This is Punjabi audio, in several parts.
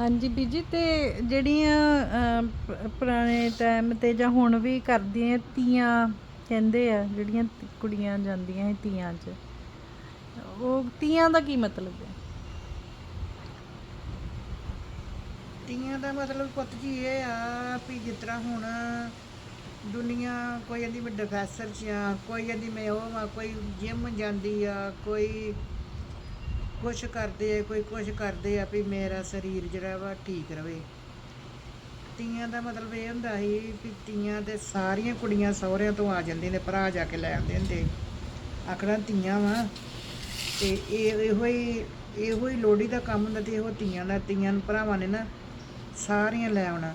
ਹਾਂਜੀ ਬੀਜੀ ਤੇ ਜਿਹੜੀਆਂ ਅਮ, ਪ- ਪੁਰਾਣੇ ਟਾਈਮ ਤੇ ਜਾਂ ਹੁਣ ਵੀ ਕਰਦੀਆਂ ਤੀਆਂ ਕਹਿੰਦੇ ਆ ਜਿਹੜੀਆਂ ਤੀ- ਕੁੜੀਆਂ ਜਾਂਦੀਆਂ ਸੀ ਤੀਆਂ 'ਚ ਉਹ ਤੀਆਂ ਦਾ ਕੀ ਮਤਲਬ ਹੈ? ਤੀਆਂ ਦਾ ਮਤਲਬ ਪੁੱਤ ਜੀ ਇਹ ਆ ਵੀ ਜਿਸ ਤਰ੍ਹਾਂ ਹੁਣ ਦੁਨੀਆ ਕੋਈ ਕਹਿੰਦੀ ਮੈਂ ਡਿਫੈਸਰ ਚ ਆ ਕੋਈ ਕਹਿੰਦੀ ਮੈਂ ਉਹ ਆ ਕੋਈ ਜਿਮ ਜਾਂਦੀ ਆ ਕੋਈ ਕੁਛ ਕਰਦੇ ਆ ਕੋਈ ਕੁਛ ਕਰਦੇ ਆ ਵੀ ਮੇਰਾ ਸਰੀਰ ਜਿਹੜਾ ਵਾ ਠੀਕ ਰਵੇ। ਤੀਆਂ ਦਾ ਮਤਲਬ ਇਹ ਹੁੰਦਾ ਸੀ ਵੀ ਤੀਆਂ ਤੇ ਸਾਰੀਆਂ ਕੁੜੀਆਂ ਸਹੁਰਿਆਂ ਤੋਂ ਆ ਜਾਂਦੀਆਂ ਨੇ, ਭਰਾ ਜਾ ਕੇ ਲੈ ਆਉਂਦੇ ਹੁੰਦੇ। ਆਖਣਾ ਤੀਆਂ ਵਾ। ਤੇ ਇਹ ਇਹੋ ਹੀ ਇਹੋ ਹੀ ਲੋਹੜੀ ਦਾ ਕੰਮ ਹੁੰਦਾ ਤੇ ਇਹੋ ਤੀਆਂ ਦਾ ਤੀਆਂ ਨੂੰ ਭਰਾਵਾਂ ਨੇ ਨਾ ਸਾਰੀਆਂ ਲੈ ਆਉਣਾ।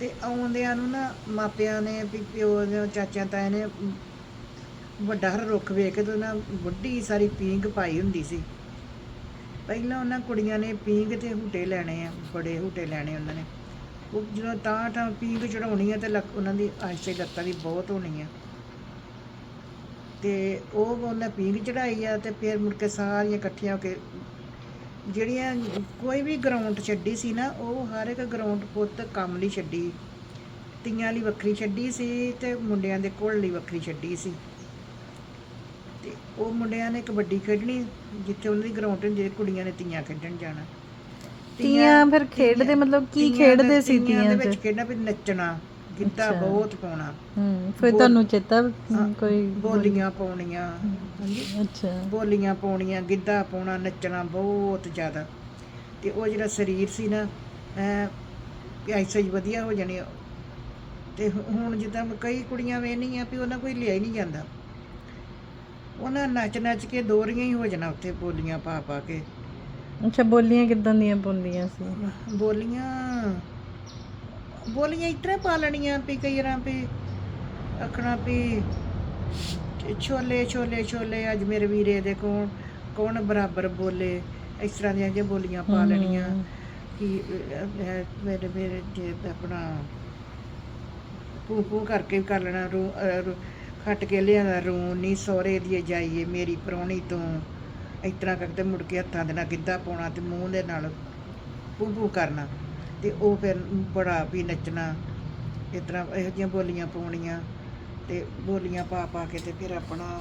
ਤੇ ਆਉਂਦਿਆਂ ਨੂੰ ਨਾ ਮਾਪਿਆਂ ਨੇ ਵੀ ਪਿਓ ਨੇ, ਚਾਚਿਆਂ ਤਾਇਆਂ ਨੇ ਵੱਡਾ ਹਰ ਰੁੱਖ ਵੇਖ ਕੇ ਤੇ ਨਾ ਵੱਡੀ ਸਾਰੀ ਪੀਂਘ ਪਾਈ ਹੁੰਦੀ ਸੀ। ਪਹਿਲਾਂ ਉਹਨਾਂ ਕੁੜੀਆਂ ਨੇ ਪੀਂਘ ਤੇ ਹੂਟੇ ਲੈਣੇ ਆ, ਬੜੇ ਹੂਟੇ ਲੈਣੇ ਉਹਨਾਂ ਨੇ। ਉਹ ਜਦੋਂ ਤਾਂ ਤਾਂ ਪੀਂਘ ਚੜਾਉਣੀ ਆ ਤੇ ਲੱਕ ਉਹਨਾਂ ਦੀ ਆਇਸੇ ਲੱਤਾਂ ਦੀ ਬਹੁਤ ਹੋਣੀ ਆ। ਤੇ ਉਹ ਉਹਨਾਂ ਪੀਂਘ ਚੜਾਈ ਆ ਤੇ ਫਿਰ ਮੁੜ ਕੇ ਸਾਰੀਆਂ ਇਕੱਠੀਆਂ ਹੋ ਕੇ ਜਿਹੜੀਆਂ ਕੋਈ ਵੀ ਗਰਾਊਂਡ ਛੱਡੀ ਸੀ ਨਾ, ਉਹ ਹਰ ਇੱਕ ਗਰਾਊਂਡ ਪੁੱਤ ਕੰਮ ਲਈ ਛੱਡੀ, ਤੀਆਂ ਲਈ ਵੱਖਰੀ ਛੱਡੀ ਸੀ ਤੇ ਮੁੰਡਿਆਂ ਦੇ ਕੋਲ ਲਈ ਵੱਖਰੀ ਛੱਡੀ ਸੀ। ਤੇ ਉਹ ਮੁੰਡਿਆਂ ਨੇ ਕਬੱਡੀ ਖੇਡਣੀ ਜਿੱਥੇ ਉਹਨਾਂ ਦੀ ਗਰਾਊਂਡ ਹੁੰਦੀ ਕੁੜੀਆਂ ਨੇ ਤੀਆਂ ਖੇਡਣ ਜਾਣਾ। ਤੀਆਂ ਫਿਰ ਖੇਡਦੇ ਮਤਲਬ ਕੀ ਦੇ- ਖੇਡਦੇ ਸੀ ਦੇ ਤੀਆਂ 'ਚ ਵਿੱਚ ਖੇਡਣਾ ਵੀ ਨੱਚਣਾ ਗਿੱਧਾ। ਬਹੁਤ ਪਾਉਣਾ। ਹੂੰ ਫਿਰ ਤੁਹਾਨੂੰ ਚੇਤਾ ਕੋਈ ਬੋਲੀਆਂ ਪਾਉਣੀਆਂ। ਹਾਂਜੀ ਅੱਛਾ। ਬੋਲੀਆਂ ਪਾਉਣੀਆਂ ਗਿੱਧਾ ਪਾਉਣਾ ਨੱਚਣਾ ਬਹੁਤ ਜ਼ਿਆਦਾ। ਤੇ ਉਹ ਜਿਹੜਾ ਸਰੀਰ ਸੀ ਨਾ ਐ ਐਸਾ ਹੀ ਵਧੀਆ ਹੋ ਜਾਣੀ ਤੇ ਹੁਣ ਜਿੱਦਾਂ ਕਈ ਕੁੜੀਆਂ ਵੇਖਣੀਆਂ ਵੀ ਉਹਨਾਂ ਕੋਈ ਲਿਆ ਹੀ ਨਹੀਂ ਜਾਂਦਾ। ਉਹਨਾਂ ਨੱਚ ਨੱਚ ਕੇ ਦੋਰੀਆਂ ਹੀ ਹੋ ਜਾਣਾ ਉੱਥੇ ਬੋਲੀਆਂ ਪਾ ਪਾ ਕੇ। ਅੱਛਾ ਬੋਲੀਆਂ ਕਿਦਾਂ ਦੀਆਂ ਪਾਉਂਦੀਆਂ ਸੀ? ਬੋਲੀਆਂ ਬੋਲੀਆਂ ਇਤਰੇ ਪਾ ਲੈਣੀਆਂ ਵੀ ਕਈ ਰਾਂ ਵੀ ਆਖਣਾ ਵੀ ਛੋਲੇ ਛੋਲੇ ਛੋਲੇ ਅੱਜ ਮੇਰੇ ਵੀਰੇ ਦੇ ਕੋਣ ਕੌਣ ਬਰਾਬਰ ਬੋਲੇ? ਇਸ ਤਰ੍ਹਾਂ ਦੀਆਂ ਜੇ ਬੋਲੀਆਂ ਪਾ ਲੈਣੀਆਂ। ਕਿ ਮੇਰੇ ਮੇਰੇ ਜੇ ਆਪਣਾ ਪੂ ਪੂ ਕਰਕੇ ਕਰ ਲੈਣਾ ਖੱਟ ਕੇ ਲਿਆਂਦਾ, ਰੂ ਨਹੀਂ ਸੋਹਰੇ ਦੀ ਜਾਈਏ, ਮੇਰੀ ਪ੍ਰਾਹੁਣੀ ਤੋਂ। ਇਸ ਤਰ੍ਹਾਂ ਕਰਕੇ ਮੁੜ ਕੇ ਹੱਥਾਂ ਦੇ ਨਾਲ ਗਿੱਧਾ ਪਾਉਣਾ ਤੇ ਮੂੰਹ ਦੇ ਨਾਲ ਪੂਪੂ ਕਰਨਾ। ਤੇ ਉਹ ਫਿਰ ਬੜਾ ਵੀ ਨੱਚਣਾ। ਇਸ ਤਰ੍ਹਾਂ ਇਹੋ ਜਿਹੀਆਂ ਬੋਲੀਆਂ ਪਾਉਣੀਆਂ ਤੇ ਬੋਲੀਆਂ ਪਾ ਪਾ ਕੇ ਤੇ ਫਿਰ ਆਪਣਾ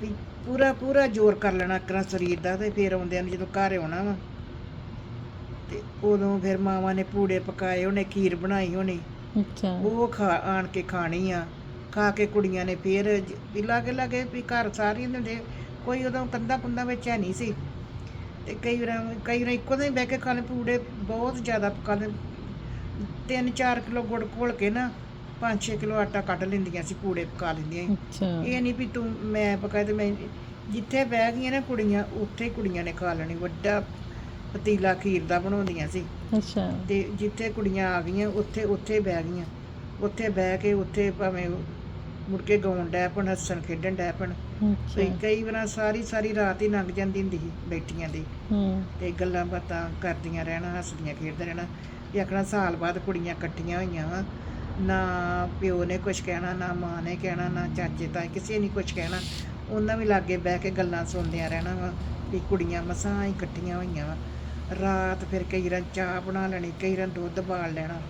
ਵੀ ਪੂਰਾ ਪੂਰਾ ਜ਼ੋਰ ਕਰ ਲੈਣਾ ਕਰਾਂ ਸਰੀਰ ਦਾ ਤੇ ਫਿਰ ਆਉਂਦਿਆਂ ਨੂੰ ਜਦੋਂ ਘਰ ਆਉਣਾ ਵਾ। ਤੇ ਉਦੋਂ ਫਿਰ ਮਾਵਾਂ ਨੇ ਪੂੜੇ ਪਕਾਏ, ਉਹਨੇ ਖੀਰ ਬਣਾਈ ਹੋਣੀ। ਅੱਛਾ। ਉਹ ਖਾ ਆਣ ਕੇ ਖਾਣੀ ਆ। ਖਾ ਕੇ ਕੁੜੀਆਂ ਨੇ ਫੇਰ ਲਾਗੇ ਲਾਗੇ ਵੀ ਘਰ ਸਾਰੀਆਂ ਦੇ ਹੁੰਦੇ ਕੋਈ ਉਦੋਂ ਕੰਦਾ ਕੁੰਦਾ ਵਿੱਚ ਹੈ ਨਹੀਂ ਸੀ। ਤੇ ਕਈ ਵਾਰ ਕਈ ਵਾਰ ਇੱਕੋ ਦਿਨ ਬਹਿ ਕੇ ਖਾਣੇ ਪੂੜੇ ਬਹੁਤ ਜ਼ਿਆਦਾ ਪਕਾ ਲੈ 3-4 ਕਿਲੋ ਗੁੜ ਘੋਲ ਕੇ ਨਾ 5-6 ਕਿਲੋ ਆਟਾ ਕੱਢ ਲੈਂਦੀਆਂ ਸੀ ਪੂੜੇ ਪਕਾ ਲੈਂਦੀਆਂ ਸੀ। ਅੱਛਾ। ਇਹ ਨਹੀਂ ਵੀ ਤੂੰ ਮੈਂ ਪਕਾਏ ਤੇ ਮੈਂ ਜਿੱਥੇ ਬਹਿ ਗਈਆਂ ਨਾ ਕੁੜੀਆਂ ਉੱਥੇ ਕੁੜੀਆਂ ਨੇ ਖਾ ਲੈਣੀ ਵੱਡਾ ਪਤੀਲਾ ਖੀਰ ਦਾ ਬਣਾਉਂਦੀਆਂ ਸੀ। ਅੱਛਾ। ਤੇ ਜਿੱਥੇ ਕੁੜੀਆਂ ਆ ਗਈਆਂ ਉੱਥੇ ਉੱਥੇ ਬਹਿ ਗਈਆਂ। ਉੱਥੇ ਬਹਿ ਕੇ ਉੱਥੇ ਭਾਵੇਂ ਮੁੜ ਕੇ ਗਾਉਣ ਡੈ ਪਣ ਹੱਸਣ ਖੇਡਣ ਡੈ ਪਣ। ਅੱਛਾ। ਕਈ ਕਈ ਵਾਰ ਸਾਰੀ ਸਾਰੀ ਰਾਤ ਹੀ ਲੰਘ ਜਾਂਦੀ ਹੁੰਦੀ ਸੀ ਬੈਠੀਆਂ ਦੀ। ਹੂੰ। ਤੇ ਗੱਲਾਂ ਬਾਤਾਂ ਕਰਦੀਆਂ ਰਹਿਣਾ ਹੱਸਦੀਆਂ ਖੇਡਦੇ ਰਹਿਣਾ। ਵੀ ਆਖਣਾ ਸਾਲ ਬਾਅਦ ਕੁੜੀਆਂ ਇਕੱਠੀਆਂ ਹੋਈਆਂ ਵਾ। ਨਾ ਪਿਓ ਨੇ ਕੁਝ ਕਹਿਣਾ ਨਾ ਮਾਂ ਨੇ ਕਹਿਣਾ ਨਾ ਚਾਚੇ ਤਾਏ ਕਿਸੇ ਨੇ ਕੁਝ ਕਹਿਣਾ। ਉਹਨਾਂ ਵੀ ਲਾਗੇ ਬਹਿ ਕੇ ਗੱਲਾਂ ਸੁਣਦਿਆਂ ਰਹਿਣਾ ਵਾ ਵੀ ਕੁੜੀਆਂ ਮਸਾਂ ਹੀ ਇਕੱਠੀਆਂ ਹੋਈਆਂ ਵਾ। ਰਾਤ ਫਿਰ ਕਈ ਰਾਂ ਚਾਹ ਬਣਾ ਲੈਣੀ ਕਈ ਰਾਂ ਦੁੱਧ ਬਾਲ ਲੈਣਾ।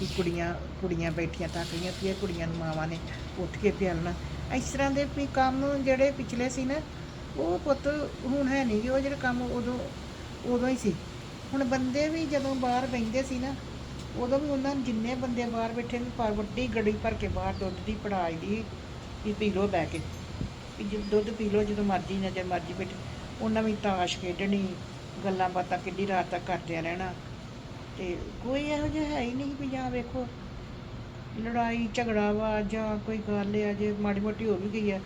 ਵੀ ਕੁੜੀਆਂ ਕੁੜੀਆਂ ਬੈਠੀਆਂ ਤੱਕ ਗਈਆਂ ਫਿਰ ਕੁੜੀਆਂ ਨੂੰ ਮਾਵਾਂ ਨੇ ਉੱਠ ਕੇ ਪਿਆਲਣਾ। ਇਸ ਤਰ੍ਹਾਂ ਦੇ ਵੀ ਕੰਮ ਜਿਹੜੇ ਪਿਛਲੇ ਸੀ ਨਾ ਉਹ ਪੁੱਤ ਹੁਣ ਹੈ ਨਹੀਂ ਗੇ, ਉਹ ਜਿਹੜੇ ਕੰਮ ਉਦੋਂ ਉਦੋਂ ਹੀ ਸੀ। ਹੁਣ ਬੰਦੇ ਵੀ ਜਦੋਂ ਬਾਹਰ ਬੈਠਦੇ ਸੀ ਨਾ ਉਦੋਂ ਵੀ ਉਹਨਾਂ ਨੂੰ ਜਿੰਨੇ ਬੰਦੇ ਬਾਹਰ ਬੈਠੇ ਨੇ ਪਰ ਵੱਡੀ ਗੱਡੀ ਭਰ ਕੇ ਬਾਹਰ ਦੁੱਧ ਦੀ ਪੜਾਈ ਦੀ ਵੀ ਪੀ ਲਓ ਬਹਿ ਕੇ। ਵੀ ਜੇ ਦੁੱਧ ਪੀ ਲਓ ਜਦੋਂ ਮਰਜ਼ੀ ਨਾ ਜੇ ਮਰਜ਼ੀ ਬੈਠੇ ਉਹਨਾਂ ਵੀ ਤਾਸ਼ ਖੇਡਣੀ ਗੱਲਾਂ ਬਾਤਾਂ ਕਿੰਨੀ ਰਾਤ ਤੱਕ ਕਰਦਿਆਂ ਰਹਿਣਾ। ਤੇ ਕੋਈ ਇਹੋ ਜਿਹਾ ਹੈ ਹੀ ਨਹੀਂ ਵੀ ਜਾਂ ਵੇਖੋ, ਲੜਾਈ, ਝਗੜਾ ਵਾ ਜਾਂ ਕੋਈ ਗੱਲ ਆ, ਜੇ ਮਾੜੀ ਮੋਟੀ ਹੋ ਵੀ ਗਈ ਆ,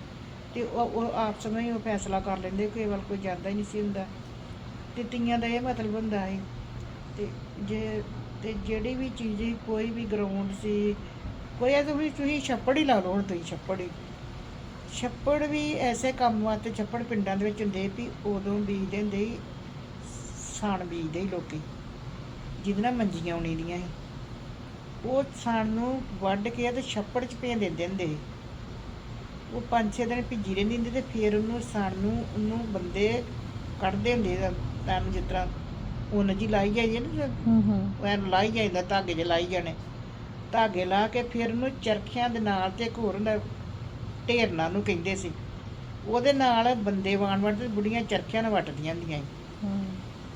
ਤੇ ਉਹ ਉਹ ਆਪਸ ਵਿੱਚ ਹੀ ਉਹ ਫੈਸਲਾ ਕਰ ਲੈਂਦੇ, ਕੋਈ ਵੱਲ ਕੋਈ ਜਾਂਦਾ ਹੀ ਨਹੀਂ ਸੀ ਹੁੰਦਾ। ਤੇ ਤੀਆਂ ਦਾ ਇਹ ਮਤਲਬ ਹੁੰਦਾ ਹੈ ਤੇ ਜੇ, ਤੇ ਜਿਹੜੀ ਵੀ ਚੀਜ਼ ਕੋਈ ਵੀ ਗਰਾਊਂਡ ਸੀ, ਕੋਈ ਐ ਤੁਸੀਂ ਤੁਸੀਂ ਛੱਪੜ ਹੀ ਲਾ ਲਓ ਹੁਣ ਤੁਸੀਂ ਛੱਪੜ ਹੀ। ਛੱਪੜ ਵੀ ਐਸੇ ਕੰਮ ਵਾਸਤੇ ਛੱਪੜ ਪਿੰਡਾਂ ਦੇ ਵਿੱਚ ਹੁੰਦੇ ਵੀ ਉਦੋਂ ਬੀਜਦੇ ਹੁੰਦੇ ਸੀ ਸਾਣ ਬੀਜਦੇ ਸੀ ਲੋਕੀ ਜਿਹਦੇ ਨਾਲ ਮੰਜੀਆਂ ਉਣੀ ਦੀਆਂ ਸੀ। ਉਹ ਸਾਣ ਨੂੰ ਵੱਢ ਕੇ ਤੇ ਛੱਪੜ 'ਚ ਭੇਂ ਦਿੰਦੇ ਹੁੰਦੇ ਸੀ। ਉਹ ਪੰਜ ਛੇ ਦਿਨ ਭਿੱਜੀ ਰਹਿੰਦੀ ਹੁੰਦੀ ਤੇ ਫਿਰ ਉਹਨੂੰ ਸਾਣ ਨੂੰ ਉਹਨੂੰ ਬੰਦੇ ਕੱਢਦੇ ਹੁੰਦੇ ਤਾਂ ਜਿਸ ਤਰ੍ਹਾਂ ਉਹਨਾਂ ਜੀ ਲਾਈ ਜਾਈਏ ਨਾ ਹੂੰ ਹੂੰ। ਐਨ ਲਾਈ ਜਾਂਦਾ ਧਾਗੇ 'ਚ ਲਾਈ ਜਾਣੇ। ਧਾਗੇ ਲਾ ਕੇ ਫਿਰ ਉਹਨੂੰ ਚਰਖਿਆਂ ਦੇ ਨਾਲ ਤੇ ਇੱਕ ਹੋਰ ਹੁੰਦਾ ਢੇਰਨਾ ਨੂੰ ਕਹਿੰਦੇ ਸੀ। ਉਹਦੇ ਨਾਲ ਬੰਦੇ ਵਾਣ ਤੇ ਬੁੜੀਆਂ ਚਰਖਿਆਂ ਨਾਲ ਵੱਟਦੀਆਂ ਹੁੰਦੀਆਂ ਸੀ। ਹੂੰ।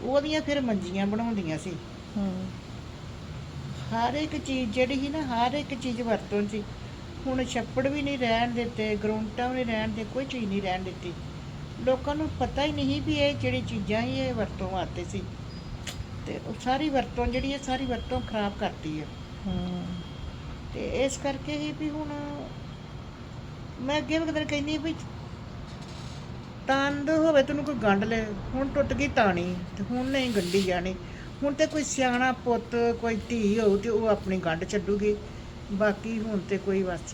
ਉਹਦੀਆਂ ਫਿਰ ਮੰਜੀਆਂ ਬਣਾਉਂਦੀਆਂ ਸੀ। ਹੂੰ। ਹਰ ਇੱਕ ਚੀਜ਼ ਜਿਹੜੀ ਸੀ ਨਾ ਹਰ ਇੱਕ ਚੀਜ਼ ਵਰਤੋਂ ਸੀ। ਹੁਣ ਛੱਪੜ ਵੀ ਨਹੀਂ ਰਹਿਣ ਦਿੱਤੇ ਗਰੁੰਟਾਂ ਵੀ ਨਹੀਂ ਰਹਿਣ ਦੇ ਕੋਈ ਚੀਜ਼ ਨਹੀਂ ਰਹਿਣ ਦਿੱਤੀ। ਲੋਕਾਂ ਨੂੰ ਪਤਾ ਹੀ ਨਹੀਂ ਵੀ ਇਹ ਜਿਹੜੀ ਚੀਜ਼ਾਂ ਸੀ ਇਹ ਵਰਤੋਂ ਵਾਸਤੇ ਸੀ। ਤੇ ਉਹ ਸਾਰੀ ਵਰਤੋਂ ਜਿਹੜੀ ਹੈ ਸਾਰੀ ਵਰਤੋਂ ਖਰਾਬ ਕਰਤੀ ਹੈ। ਹੂੰ। ਤੇ ਇਸ ਕਰਕੇ ਹੀ ਵੀ ਹੁਣ ਮੈਂ ਅੱਗੇ ਵੀ ਕਦਰ ਕਹਿੰਦੀ ਵੀ ਤੰਦ ਹੋਵੇ ਤੈਨੂੰ ਕੋਈ ਗੰਢ ਲੈ, ਹੁਣ ਟੁੱਟ ਗਈ ਤਾਣੀ ਤੇ ਹੁਣ ਨਹੀਂ ਗੰਢੀ ਜਾਣੀ। ਹੁਣ ਤੇ ਕੋਈ ਸਿਆਣਾ ਪੁੱਤ, ਕੋਈ ਧੀ ਹੋਊ ਤੇ ਉਹ ਆਪਣੀ ਗੰਢ ਛੱਡੂਗੀ। ਬਾਕੀ ਹੁਣ ਤੇ ਕੋਈ ਵਸ